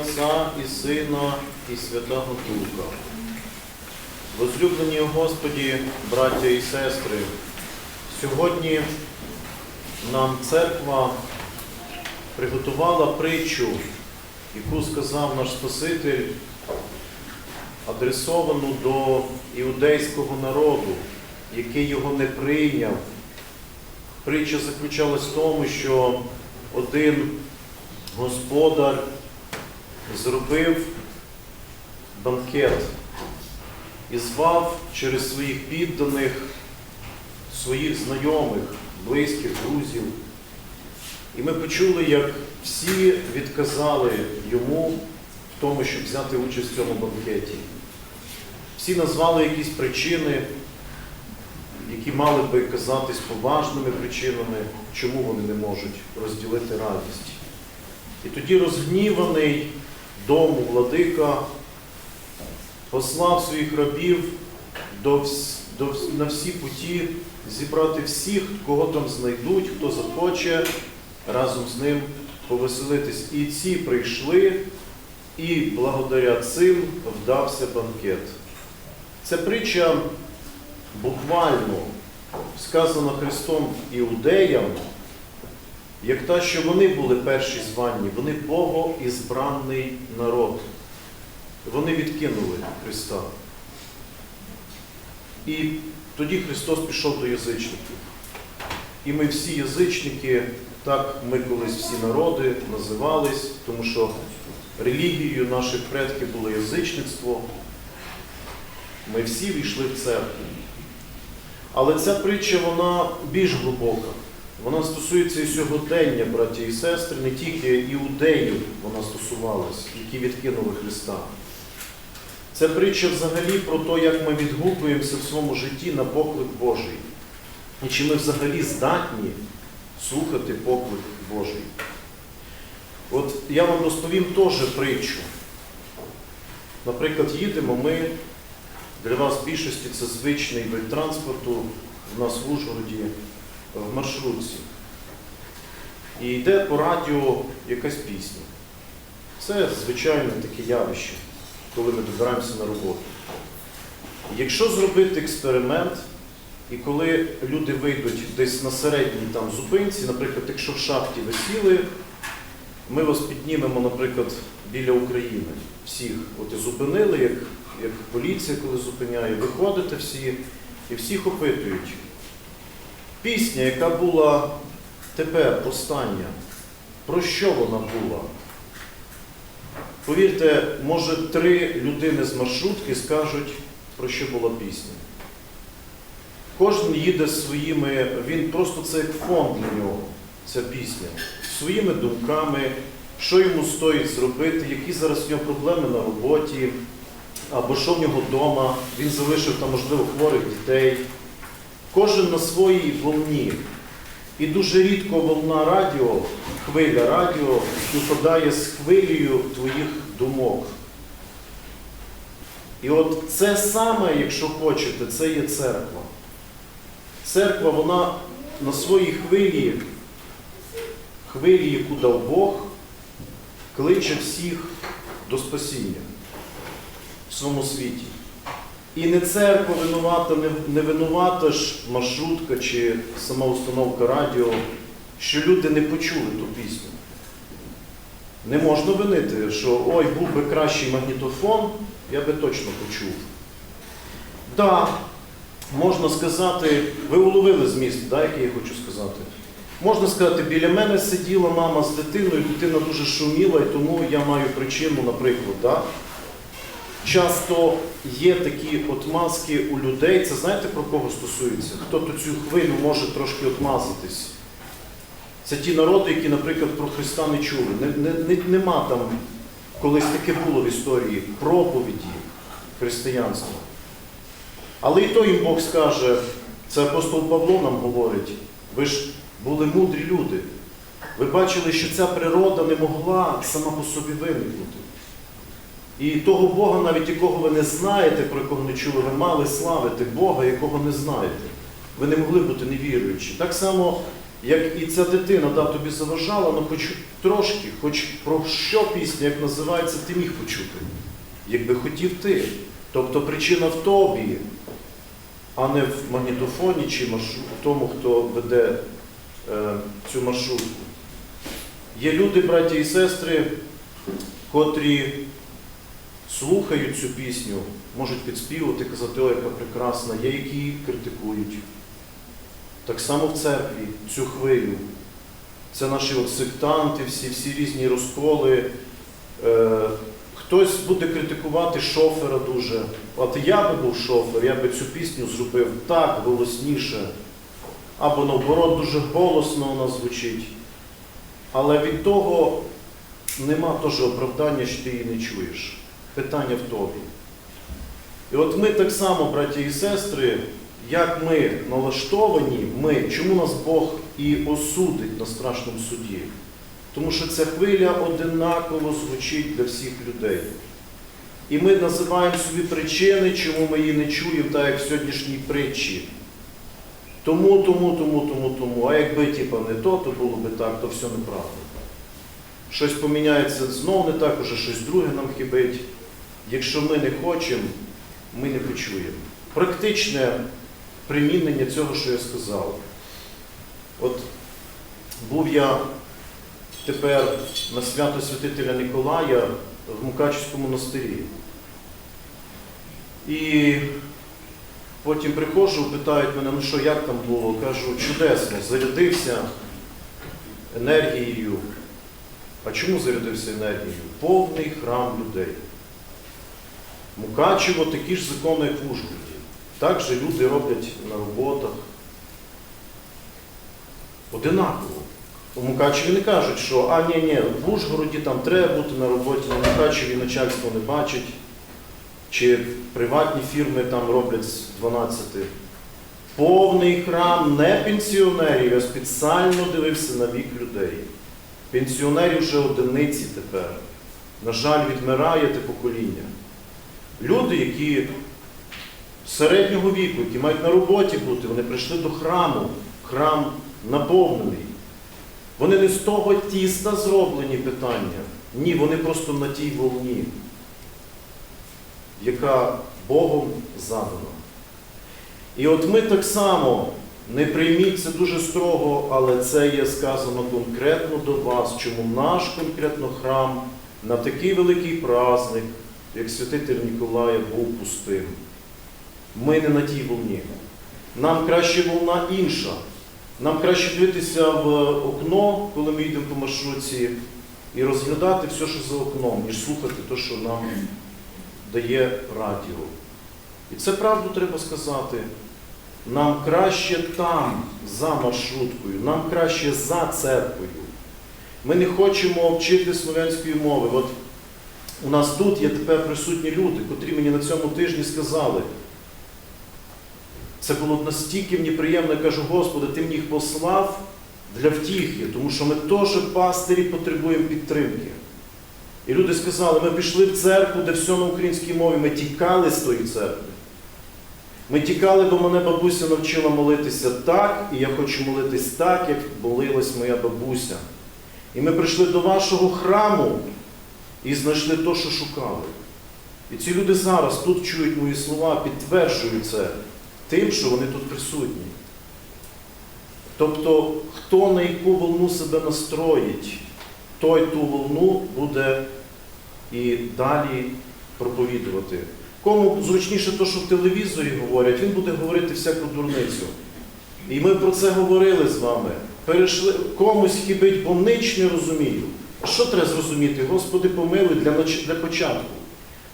Отця і Сина, і Святого Духа. Возлюблені Господі, браття і сестри, сьогодні нам церква приготувала притчу, яку сказав наш Спаситель, адресовану до іудейського народу, який його не прийняв. Притча заключалась в тому, що один господар зробив банкет і звав через своїх підданих, своїх знайомих, близьких, друзів. І ми почули, як всі відказали йому в тому, щоб взяти участь в цьому банкеті. Всі назвали якісь причини, які мали би казатись поважними причинами, чому вони не можуть розділити радість. І тоді розгніваний дому владика послав своїх рабів до, до, на всі путі зібрати всіх, кого там знайдуть, хто захоче разом з ним повеселитись. І ці прийшли, і благодаря цим вдався банкет. Ця притча буквально сказана Христом іудеям, як та, що вони були перші звані, вони богоізбраний народ. Вони відкинули Христа. І тоді Христос пішов до язичників. І ми всі язичники, так ми колись всі народи називались, тому що релігією наших предків було язичництво. Ми всі війшли в церкву. Але ця притча, вона більш глибока. Вона стосується і сьогодення, браті і сестри, не тільки іудеїв вона стосувалась, які відкинули Христа. Це притча взагалі про те, як ми відгукуємося в своєму житті на поклик Божий. І чи ми взагалі здатні слухати поклик Божий. От я вам розповім теж притчу. Наприклад, їдемо ми, для вас в більшості це звичний вид транспорту, в нас в Ужгороді, в маршрутці. І йде по радіо якась пісня. Це звичайне таке явище, коли ми добираємося на роботу. Якщо зробити експеримент, і коли люди вийдуть десь на середній там зупинці, наприклад, якщо в шахті ви сіли, ми вас піднімемо, наприклад, біля України. Всіх от і зупинили, як, як поліція, коли зупиняє, виходите всі і всіх опитують. Пісня, яка була тепер остання, про що вона була? Повірте, може, три людини з маршрутки скажуть, про що була пісня. Кожен їде своїми, він просто це як фон для нього, ця пісня, своїми думками, що йому стоїть зробити, які зараз в нього проблеми на роботі, або що в нього вдома, він залишив там, можливо, хворих дітей. Кожен на своїй волні. І дуже рідко волна радіо, хвиля радіо співпадає з хвилею твоїх думок. І от це саме, якщо хочете, це є церква. Церква, вона на своїй хвилі, хвилі, яку дав Бог, кличе всіх до спасіння в своєму світі. І не церква винувата, не, винувата ж маршрутка чи сама установка радіо, що люди не почули ту пісню. Не можна винити, що ой, був би кращий магнітофон, я би точно почув. Так, можна сказати, ви уловили зміст, да, який я хочу сказати. Можна сказати, біля мене сиділа мама з дитиною, дитина дуже шуміла, і тому я маю причину, наприклад. Да? Часто є такі отмазки у людей, це знаєте про кого стосується? Хто то цю хвилю може трошки отмазатись? Це ті народи, які, наприклад, про Христа не чули. Не, не, не- нема там, колись таке було в історії, проповіді християнства. Але і то їм Бог скаже, це апостол Павло нам говорить, ви ж були мудрі люди. Ви бачили, що ця природа не могла сама по собі виникнути. І того Бога, навіть якого ви не знаєте, про якого не чули, ви мали славити Бога, якого не знаєте. Ви не могли бути невіруючі. Так само як і ця дитина да, тобі заважала, ну хоч трошки, хоч про що пісня, як називається, ти міг почути, якби хотів ти. Тобто причина в тобі, а не в магнітофоні чи маршрут, тому, хто веде е, цю маршрутку. Є люди, браті і сестри, котрі слухають цю пісню, можуть підспівати, казати, ой, яка прекрасна, є, які її критикують. Так само в церкві цю хвилю. Це наші от сектанти, всі, всі різні розколи. Е, хтось буде критикувати шофера дуже. От я би був шофер, я би цю пісню зробив так голосніше. Або наоборот, дуже голосно вона звучить. Але від того нема теж оправдання, що ти її не чуєш. Питання в тобі. І от ми так само, браті і сестри, як ми налаштовані, ми, чому нас Бог і осудить на страшному суді? Тому що ця хвиля одинаково звучить для всіх людей. І ми називаємо собі причини, чому ми її не чуємо, так як в сьогоднішній притчі. Тому, тому, тому, тому, тому. А якби типа, не то, то було би так, то все неправда. Щось поміняється знов не так, уже щось друге нам хибить. Якщо ми не хочемо, ми не почуємо. Практичне примінення цього, що я сказав. От був я тепер на свято святителя Николая в Мукачівському монастирі. І потім приходжу, питають мене, ну що, як там було? Кажу, чудесно, зарядився енергією. А чому зарядився енергією? Повний храм людей. Мукачево такі ж закони, як в Ужгороді. Так же люди роблять на роботах. Одинаково. У Мукачеві не кажуть, що а ні, ні, в Ужгороді там треба бути на роботі, на Мукачеві начальство не бачить, чи приватні фірми там роблять з 12. Повний храм не пенсіонерів, я спеціально дивився на вік людей. Пенсіонерів вже одиниці тепер. На жаль, відмирає те покоління. Люди, які середнього віку, які мають на роботі бути, вони прийшли до храму, храм наповнений. Вони не з того тіста зроблені питання. Ні, вони просто на тій волні, яка Богом задана. І от ми так само не прийміть це дуже строго, але це є сказано конкретно до вас, чому наш конкретно храм на такий великий праздник, як святитель Ніколая, був пустим. Ми не на тій волні. Нам краще волна інша. Нам краще дивитися в окно, коли ми йдемо по маршрутці, і розглядати все, що за окном, ніж слухати те, що нам дає радіо. І це правду треба сказати. Нам краще там, за маршруткою, нам краще за церквою. Ми не хочемо вчити слов'янської мови. От у нас тут є тепер присутні люди, котрі мені на цьому тижні сказали. Це було настільки мені приємно, я кажу, Господи, ти мені їх послав для втіхи, тому що ми теж пастирі потребуємо підтримки. І люди сказали, ми пішли в церкву, де все на українській мові, ми тікали з тої церкви. Ми тікали, бо мене бабуся навчила молитися так, і я хочу молитись так, як молилась моя бабуся. І ми прийшли до вашого храму і знайшли те, що шукали. І ці люди зараз тут чують мої слова, підтверджують це тим, що вони тут присутні. Тобто, хто на яку волну себе настроїть, той ту волну буде і далі проповідувати. Кому зручніше те, що в телевізорі говорять, він буде говорити всяку дурницю. І ми про це говорили з вами. Перейшли, комусь хибить, бо нич не розумію. Що треба зрозуміти? Господи, помилуй для, для початку.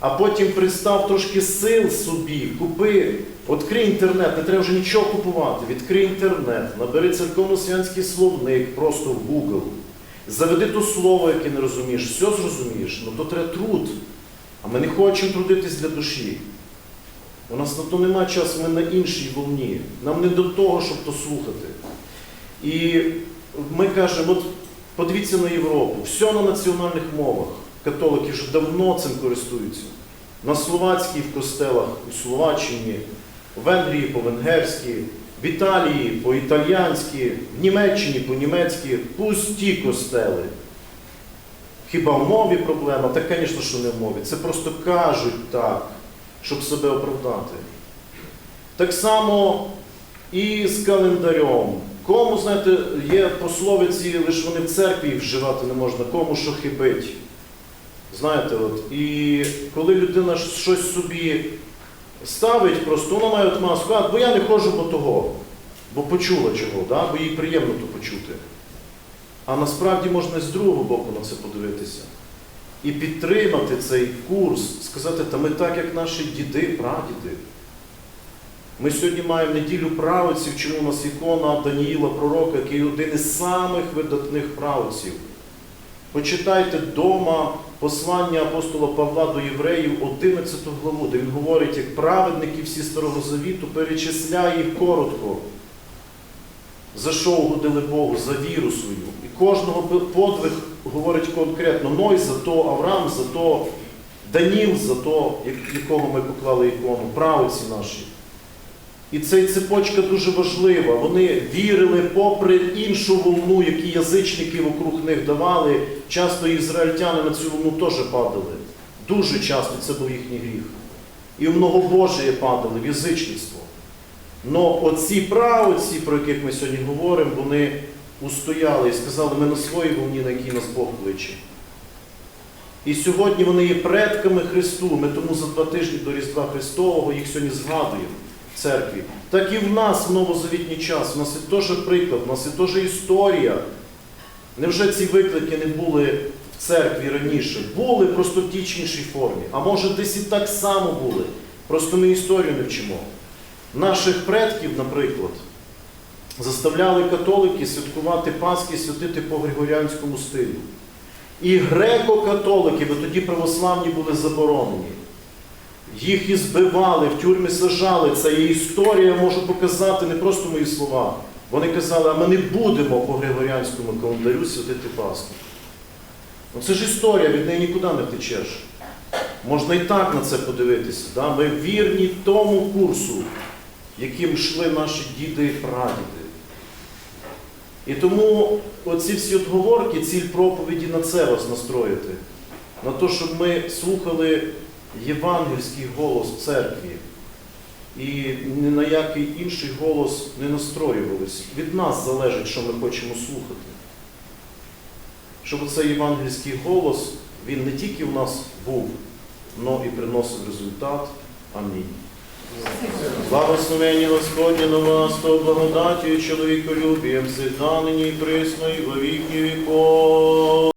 А потім пристав трошки сил собі, купи, відкрий інтернет, не треба вже нічого купувати. Відкрий інтернет, набери церковно-свянський словник просто в Google. Заведи то слово, яке не розумієш, все зрозумієш, ну то треба труд. А ми не хочемо трудитись для душі. У нас на то немає часу, ми на іншій волні. Нам не до того, щоб то слухати. І ми кажемо, от подивіться на Європу, все на національних мовах. Католики вже давно цим користуються. На словацькій в костелах у Словаччині, в Венгрії по-венгерськи, В Італії по-італійськи, в Німеччині по-німецьки пусті костели. Хіба в мові проблема? Так, звісно, що не в мові. Це просто кажуть так, щоб себе оправдати. Так само і з календарем. Кому, знаєте, є пословиці, лише вони в церкві вживати не можна, кому що хибить. Знаєте, от, і коли людина щось собі ставить, просто вона має от маску, а, бо я не ходжу бо того, бо почула чого, да? бо їй приємно то почути. А насправді можна з другого боку на це подивитися. І підтримати цей курс, сказати, та ми так, як наші діди, прадіди. Ми сьогодні маємо неділю правиців, чому у нас ікона Даніїла Пророка, який один із самих видатних правців. Почитайте вдома послання апостола Павла до євреїв 11 главу, де він говорить, як праведники всі Старого Завіту, перечисляє їх коротко. За що угодили Богу, за віру свою. І кожного подвиг говорить конкретно Ной за то, Авраам за то, Даніл за то, якого ми поклали ікону, правиці наші. І ця цепочка дуже важлива. Вони вірили попри іншу волну, які язичники вокруг них давали. Часто ізраїльтяни на цю волну теж падали. Дуже часто це був їхній гріх. І в многобожие падали, в язичництво. Но оці правоці, про яких ми сьогодні говоримо, вони устояли і сказали, ми на своїй волні, на якій нас Бог кличе. І сьогодні вони є предками Христу. Ми тому за два тижні до Різдва Христового їх сьогодні згадуємо церкві. Так і в нас в новозавітній час. У нас є теж приклад, у нас є теж історія. Невже ці виклики не були в церкві раніше? Були просто в тій чи іншій формі. А може десь і так само були. Просто ми історію не вчимо. Наших предків, наприклад, заставляли католики святкувати Пасхи, святити по григоріанському стилю. І греко-католики, бо тоді православні були заборонені. Їх і збивали, в тюрми сажали. Це є історія, можу показати, не просто мої слова. Вони казали, а ми не будемо по григоріанському календарю святити Пасху. Ну, це ж історія, від неї нікуди не втечеш. Можна і так на це подивитися. Да? Ми вірні тому курсу, яким йшли наші діди і прадіди. І тому оці всі отговорки, ціль проповіді на це вас настроїти. На те, щоб ми слухали євангельський голос церкві і ні на який інший голос не настроювались. Від нас залежить, що ми хочемо слухати. Щоб цей євангельський голос, він не тільки в нас був, але і приносив результат. Амінь. Благословення Господнє на вас, то благодатію чоловіколюбієм, всегда нині і присно, во віки віков.